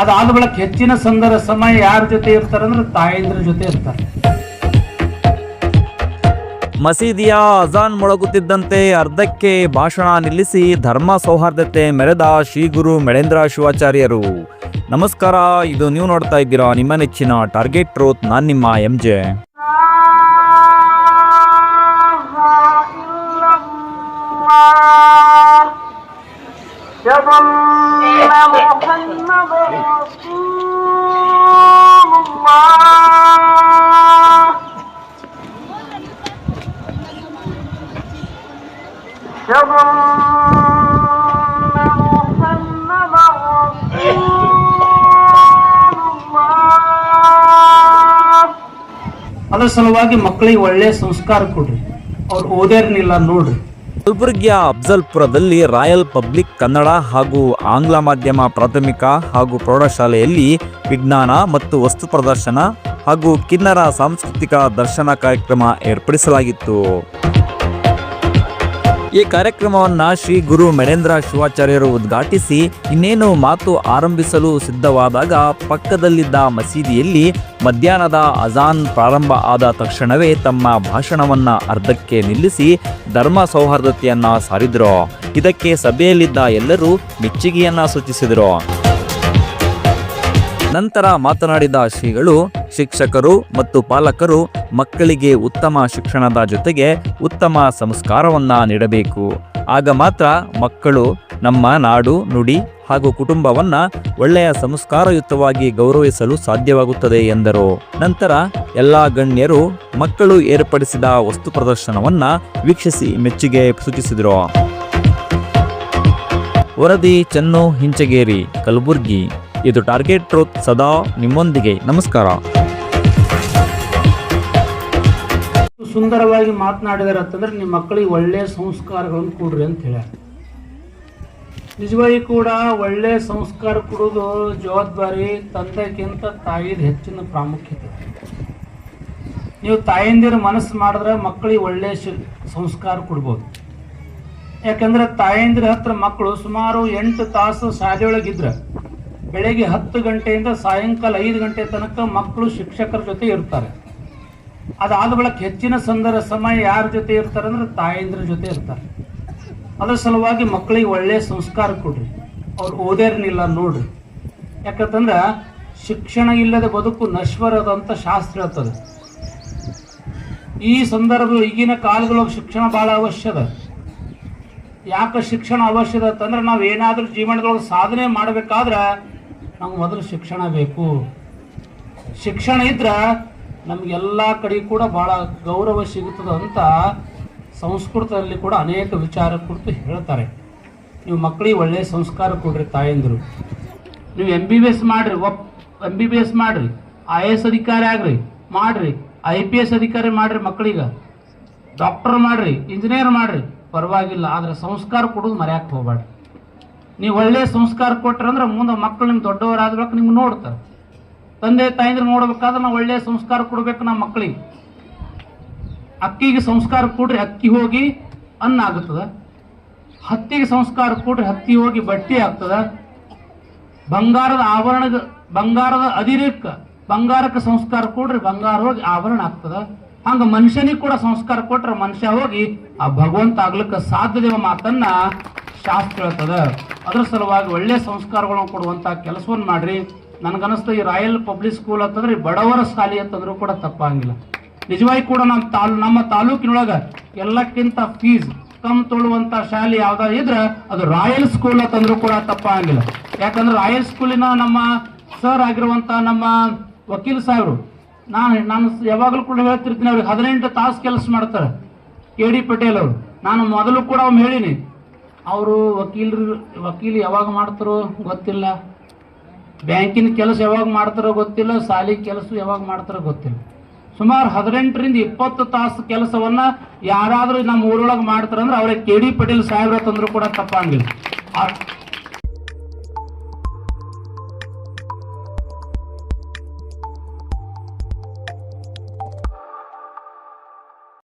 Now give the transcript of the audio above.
ಅದಾದ ಬಳಿಕ ಹೆಚ್ಚಿನ ಸಂದರ ಸಮಯ ಯಾರ ಜೊತೆ ಇರ್ತಾರೆ ಅಂದ್ರೆ ತಾಯಂದ್ರ ಜೊತೆ ಇರ್ತಾರೆ. ಮಸೀದಿಯ ಅಜಾನ್ ಮೊಳಗುತ್ತಿದ್ದಂತೆ ಅರ್ಧಕ್ಕೆ ಭಾಷಣ ನಿಲ್ಲಿಸಿ ಧರ್ಮ ಸೌಹಾರ್ದತೆ ಮೆರೆದ ಶ್ರೀ ಗುರು ಮೆಳೇಂದ್ರ ಶಿವಾಚಾರ್ಯರು. ನಮಸ್ಕಾರ ಇದು ನೀವು ನೋಡ್ತಾ ಇದ್ದೀರಾ ನಿಮ್ಮ ನೆಚ್ಚಿನ ಟಾರ್ಗೆಟ್ ಟ್ರೋತ್ ನಾನು ನಿಮ್ಮ ಎಂ ಜೆ. ಅದ್ರ ಸಲುವಾಗಿ ಮಕ್ಕಳಿಗೆ ಒಳ್ಳೆ ಸಂಸ್ಕಾರ ಕೊಡ್ರಿ. ಅವ್ರು ಓದ್ಯಾರನಿಲ್ಲ ನೋಡ್ರಿ. ಕಲಬುರಗಿಯ ಅಫ್ಜಲ್ಪುರದಲ್ಲಿ ರಾಯಲ್ ಪಬ್ಲಿಕ್ ಕನ್ನಡ ಹಾಗೂ ಆಂಗ್ಲ ಮಾಧ್ಯಮ ಪ್ರಾಥಮಿಕ ಹಾಗೂ ಪ್ರೌಢಶಾಲೆಯಲ್ಲಿ ವಿಜ್ಞಾನ ಮತ್ತು ವಸ್ತು ಪ್ರದರ್ಶನ ಹಾಗೂ ಕಿನ್ನರ ಸಾಂಸ್ಕೃತಿಕ ದರ್ಶನ ಕಾರ್ಯಕ್ರಮ ಏರ್ಪಡಿಸಲಾಗಿತ್ತು. ಈ ಕಾರ್ಯಕ್ರಮವನ್ನ ಶ್ರೀ ಗುರು ಮೆಣೇಂದ್ರ ಶಿವಾಚಾರ್ಯರು ಉದ್ಘಾಟಿಸಿ ಇನ್ನೇನು ಮಾತು ಆರಂಭಿಸಲು ಸಿದ್ಧವಾದಾಗ ಪಕ್ಕದಲ್ಲಿದ್ದ ಮಸೀದಿಯಲ್ಲಿ ಮಧ್ಯಾಹ್ನದ ಅಜಾನ್ ಪ್ರಾರಂಭ ಆದ ತಕ್ಷಣವೇ ತಮ್ಮ ಭಾಷಣವನ್ನ ಅರ್ಧಕ್ಕೆ ನಿಲ್ಲಿಸಿ ಧರ್ಮ ಸೌಹಾರ್ದತೆಯನ್ನ ಸಾರಿದ್ರು. ಇದಕ್ಕೆ ಸಭೆಯಲ್ಲಿದ್ದ ಎಲ್ಲರೂ ಮೆಚ್ಚುಗೆಯನ್ನ ಸೂಚಿಸಿದರು. ನಂತರ ಮಾತನಾಡಿದ ಶ್ರೀಗಳು, ಶಿಕ್ಷಕರು ಮತ್ತು ಪಾಲಕರು ಮಕ್ಕಳಿಗೆ ಉತ್ತಮ ಶಿಕ್ಷಣದ ಜೊತೆಗೆ ಉತ್ತಮ ಸಂಸ್ಕಾರವನ್ನ ನೀಡಬೇಕು. ಆಗ ಮಾತ್ರ ಮಕ್ಕಳು ನಮ್ಮ ನಾಡು, ನುಡಿ ಹಾಗೂ ಕುಟುಂಬವನ್ನ ಒಳ್ಳೆಯ ಸಂಸ್ಕಾರಯುತವಾಗಿ ಗೌರವಿಸಲು ಸಾಧ್ಯವಾಗುತ್ತದೆ ಎಂದರು. ನಂತರ ಎಲ್ಲ ಗಣ್ಯರು ಮಕ್ಕಳು ಏರ್ಪಡಿಸಿದ ವಸ್ತು ಪ್ರದರ್ಶನವನ್ನ ವೀಕ್ಷಿಸಿ ಮೆಚ್ಚುಗೆ ಸೂಚಿಸಿದರು. ವರದಿ ಚೆನ್ನು ಹಿಂಚಗೇರಿ, ಕಲಬುರ್ಗಿ. ಇದು ಟಾರ್ಗೆಟ್ ಟ್ರೂತ್ ಸದಾ ನಿಮ್ಮೊಂದಿಗೆ. ನಮಸ್ಕಾರ. ಸುಂದರವಾಗಿ ಮಾತನಾಡಿದಾರೆ ಅಂತಂದ್ರೆ ನಿಮ್ಮ ಮಕ್ಕಳಿಗೆ ಒಳ್ಳೆ ಸಂಸ್ಕಾರಗಳನ್ನು ಕೊಡ್ರಿ ಅಂತ ಹೇಳ್ಯಾರ. ನಿಜವಾಗಿ ಕೂಡ ಒಳ್ಳೆ ಸಂಸ್ಕಾರ ಕೊಡೋದು ಜವಾಬ್ದಾರಿ ತಂದೆಗಿಂತ ತಾಯಿದ ಹೆಚ್ಚಿನ ಪ್ರಾಮುಖ್ಯತೆ. ನೀವು ತಾಯಂದಿರ ಮನಸ್ಸು ಮಾಡಿದ್ರೆ ಮಕ್ಕಳಿಗೆ ಒಳ್ಳೆ ಸಂಸ್ಕಾರ ಕೊಡ್ಬೋದು. ಯಾಕಂದ್ರೆ ತಾಯಂದಿರ ಹತ್ರ ಮಕ್ಕಳು ಸುಮಾರು ಎಂಟು ತಾಸು ಶಾಲೆಯೊಳಗಿದ್ರೆ ಬೆಳಗ್ಗೆ ಹತ್ತು ಗಂಟೆಯಿಂದ ಸಾಯಂಕಾಲ ಐದು ಗಂಟೆ ತನಕ ಮಕ್ಕಳು ಶಿಕ್ಷಕರ ಜೊತೆ ಇರ್ತಾರೆ. ಅದಾದ ಬಳಿಕ ಹೆಚ್ಚಿನ ಸಂದರ್ಭ ಸಮಯ ಯಾರ ಜೊತೆ ಇರ್ತಾರೆ ಅಂದ್ರೆ ತಾಯಂದ್ರ ಜೊತೆ ಇರ್ತಾರೆ. ಅದರ ಸಲುವಾಗಿ ಮಕ್ಕಳಿಗೆ ಒಳ್ಳೆ ಸಂಸ್ಕಾರ ಕೊಡ್ರಿ. ಅವ್ರು ಓದೇರ್ನಿಲ್ಲ ನೋಡ್ರಿ. ಯಾಕಂತಂದ್ರೆ ಶಿಕ್ಷಣ ಇಲ್ಲದ ಬದುಕು ನಶ್ವರದಂತ ಶಾಸ್ತ್ರ ಹೇಳ್ತದೆ. ಈ ಸಂದರ್ಭ ಈಗಿನ ಕಾಲದೊಳಗೆ ಶಿಕ್ಷಣ ಭಾಳ ಅವಶ್ಯದ ಯಾಕೆ ಶಿಕ್ಷಣ ಅವಶ್ಯದ ಅಂತಂದ್ರೆ ನಾವು ಏನಾದರೂ ಜೀವನದೊಳಗೆ ಸಾಧನೆ ಮಾಡಬೇಕಾದ್ರೆ ನಮ್ಗೆ ಮೊದಲು ಶಿಕ್ಷಣ ಬೇಕು. ಶಿಕ್ಷಣ ಇದ್ರೆ ನಮಗೆಲ್ಲ ಕಡೆ ಕೂಡ ಭಾಳ ಗೌರವ ಸಿಗುತ್ತದೆ ಅಂತ ಸಂಸ್ಕೃತದಲ್ಲಿ ಕೂಡ ಅನೇಕ ವಿಚಾರ ಕುರಿತು ಹೇಳ್ತಾರೆ. ನೀವು ಮಕ್ಕಳಿಗೆ ಒಳ್ಳೆಯ ಸಂಸ್ಕಾರ ಕೊಡ್ರಿ ತಾಯಂದರು. ನೀವು ಎಂ ಬಿ ಬಿ ಎಸ್ ಮಾಡ್ರಿ, ಒಪ್ ಎಂ ಬಿ ಬಿ ಎಸ್ ಮಾಡ್ರಿ ಐ ಎ ಎಸ್ ಅಧಿಕಾರಿ ಆಗ್ರಿ, ಮಾಡ್ರಿ ಐ ಪಿ ಎಸ್ ಅಧಿಕಾರಿ ಮಾಡ್ರಿ ಮಕ್ಕಳಿಗೆ ಡಾಕ್ಟರ್ ಮಾಡ್ರಿ ಇಂಜಿನಿಯರ್ ಮಾಡ್ರಿ, ಪರವಾಗಿಲ್ಲ, ಆದರೆ ಸಂಸ್ಕಾರ ಕೊಡೋದು ಮರ್ಯಾಕೆ ಹೋಗ್ಬೇಡ್ರಿ ನೀವು ಒಳ್ಳೆಯ ಸಂಸ್ಕಾರ ಕೊಟ್ರಂದ್ರೆ ಮುಂದೆ ಮಕ್ಕಳು ನಿಮ್ಗೆ ದೊಡ್ಡವರಾದ ಬಳಿಕ ನಿಮ್ಗೆ ನೋಡ್ತಾರೆ. ತಂದೆ, ತಾಯಿಂದ್ರೆ ನೋಡ್ಬೇಕಾದ್ರೆ ನಾವು ಒಳ್ಳೆಯ ಸಂಸ್ಕಾರ ಕೊಡ್ಬೇಕು ನಮ್ಮ ಮಕ್ಕಳಿಗೆ ಅಕ್ಕಿಗೆ ಸಂಸ್ಕಾರ ಕೊಡ್ರಿ, ಅಕ್ಕಿ ಹೋಗಿ ಅನ್ನ ಆಗುತ್ತದ ಹತ್ತಿಗೆ ಸಂಸ್ಕಾರ ಕೊಡ್ರಿ, ಹತ್ತಿ ಹೋಗಿ ಬಟ್ಟೆ ಆಗ್ತದ. ಬಂಗಾರದ ಆವರಣದ ಬಂಗಾರದ ಅದಿರಕ್ಕ, ಬಂಗಾರಕ್ಕೆ ಸಂಸ್ಕಾರ ಕೊಡ್ರಿ, ಬಂಗಾರ ಹೋಗಿ ಆಭರಣ ಆಗ್ತದ. ಹಂಗ ಮನುಷ್ಯನಿಗೆ ಕೂಡ ಸಂಸ್ಕಾರ ಕೊಟ್ರೆ ಮನುಷ್ಯ ಹೋಗಿ ಆ ಭಗವಂತ ಆಗ್ಲಿಕ್ಕೆ ಸಾಧ್ಯದ ಮಾತನ್ನ ಶಾಸ್ತ್ರ ಹೇಳ್ತದ. ಅದ್ರ ಸಲುವಾಗಿ ಒಳ್ಳೆ ಸಂಸ್ಕಾರಗಳನ್ನು ಕೊಡುವಂತ ಕೆಲಸವನ್ನು ಮಾಡ್ರಿ. ನನಗನ್ನಿಸ್ತು ಈ ರಾಯಲ್ ಪಬ್ಲಿಕ್ ಸ್ಕೂಲ್ ಅಂತಂದ್ರೆ ಬಡವರ ಶಾಲೆ ಅಂತಂದ್ರೂ ಕೂಡ ತಪ್ಪಾಗಿಲ್ಲ. ನಿಜವಾಗಿ ಕೂಡ ನಮ್ಮ ತಾಲ್, ನಮ್ಮ ತಾಲೂಕಿನೊಳಗ ಎಲ್ಲಕ್ಕಿಂತ ಫೀಸ್ ಕಮ್ ತೊಳುವಂತ ಶಾಲೆ ಯಾವ್ದಾದ್ರು ಇದ್ರೆ ಅದು ರಾಯಲ್ ಸ್ಕೂಲ್ ಅಂತಂದ್ರೂ ಕೂಡ ತಪ್ಪಾಗಿಲ್ಲ. ಯಾಕಂದ್ರೆ ರಾಯಲ್ ಸ್ಕೂಲಿನ ನಮ್ಮ ಸರ್ ಆಗಿರುವಂತ ನಮ್ಮ ವಕೀಲ್ ಸಾಹೇಬರು, ನಾನು ನಾನು ಯಾವಾಗಲೂ ಕೂಡ ಹೇಳ್ತಿರ್ತೀನಿ, ಅವ್ರಿಗೆ ಹದಿನೆಂಟು ತಾಸು ಕೆಲಸ ಮಾಡ್ತಾರೆ. ಕೆ ಡಿ ಪಟೇಲ್ ಅವರು. ನಾನು ಮೊದಲು ಕೂಡ ಅವ್ನು ಹೇಳಿನಿ ಅವರು ವಕೀಲರು, ವಕೀಲ್ ಯಾವಾಗ ಮಾಡ್ತಾರೋ ಗೊತ್ತಿಲ್ಲ. ಬ್ಯಾಂಕಿನ ಕೆಲಸ ಯಾವಾಗ ಮಾಡ್ತಾರೋ ಗೊತ್ತಿಲ್ಲ ಸಾಲಿ ಕೆಲಸ ಯಾವಾಗ ಮಾಡ್ತಾರೋ ಗೊತ್ತಿಲ್ಲ. ಸುಮಾರು ಹದಿನೆಂಟರಿಂದ ಇಪ್ಪತ್ತು ತಾಸು ಕೆಲಸವನ್ನ ಯಾರಾದರೂ ನಮ್ಮ ಊರೊಳಗೆ ಮಾಡ್ತಾರಂದ್ರೆ ಅವ್ರಿಗೆ ಕೆ ಡಿ ಪಟೇಲ್ ಸಾಹೇಬ್ರ ತಂದ್ರು ಕೂಡ ತಪ್ಪಂಗಿಲ್ಲ